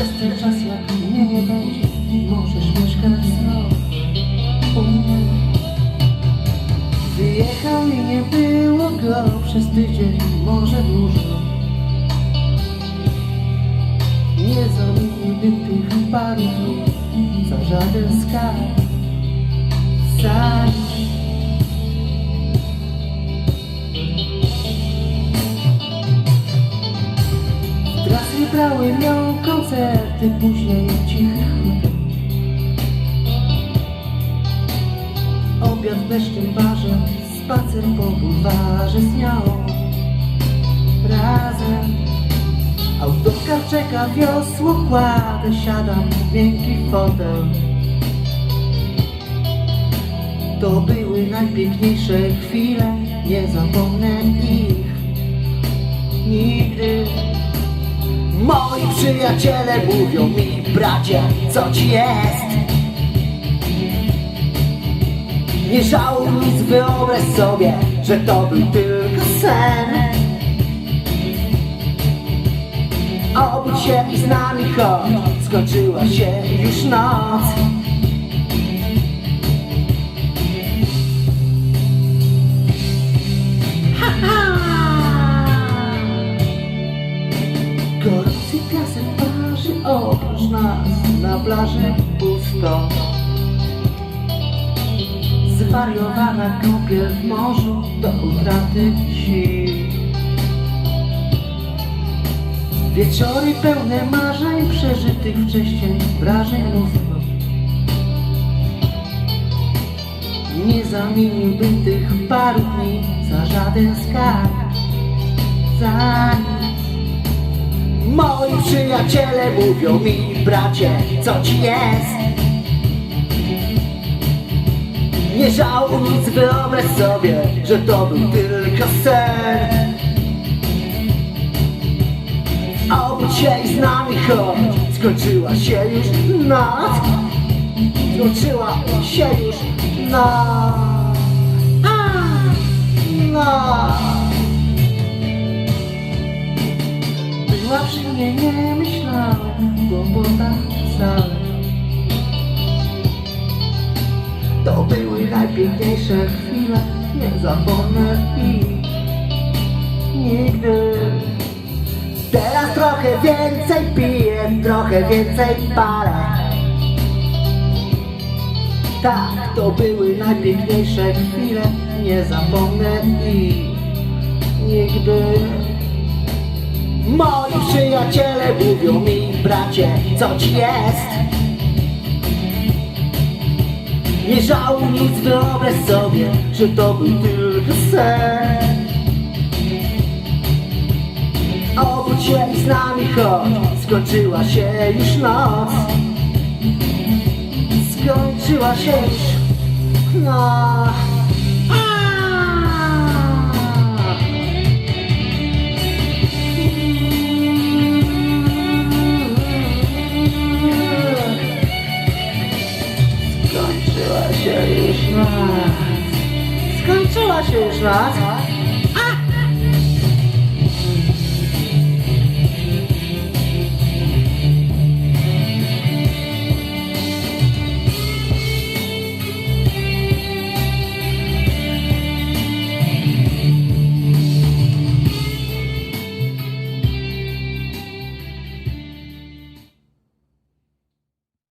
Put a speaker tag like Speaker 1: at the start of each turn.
Speaker 1: Przez ten czas jak mnie nie będzie Możesz mieszkać znów u mnie Wyjechał i nie było go Przez tydzień, może dłużej Nie zamieniłbym tych paru dni Za żaden skarb. Za koncerty, później cichy Obiad w leszczym barze, spacer po bulwarze nią Razem. Autokar czeka, wiosło kładę, siadam w miękki fotel. To były najpiękniejsze chwile, nie zapomnę ich. Nigdy Moi przyjaciele mówią mi, bracie, co ci jest? Nie żałuj nic, wyobraź sobie, że to był tylko sen. Obudź się i z nami chodź, skończyła się już noc Plaży pusto. Zwariowana kąpiel w morzu Do utraty sił Wieczory pełne marzeń Przeżytych wcześniej wrażeń mnóstwo Nie zamieniłbym tych paru dni Za żaden skarb. Za Moi przyjaciele mówią mi, bracie, co ci jest? Nie żałuj nic, wyobraź sobie, że to był tylko sen. Obudź się i z nami chodź, skończyła się już noc. Skończyła się już noc. A, Nie myślałem, głębota wcale. To były najpiękniejsze chwile, nie zapomnę ich Nigdy. Teraz trochę więcej piję, trochę więcej palę. Tak, to były najpiękniejsze chwile, nie zapomnę ich Nigdy Moi przyjaciele mówią mi, bracie, co ci jest? Nie żałuj nic, wyobraź sobie, że to był tylko sen. Obudź się i z nami chodź, skończyła się już noc. Skończyła się już noc 五十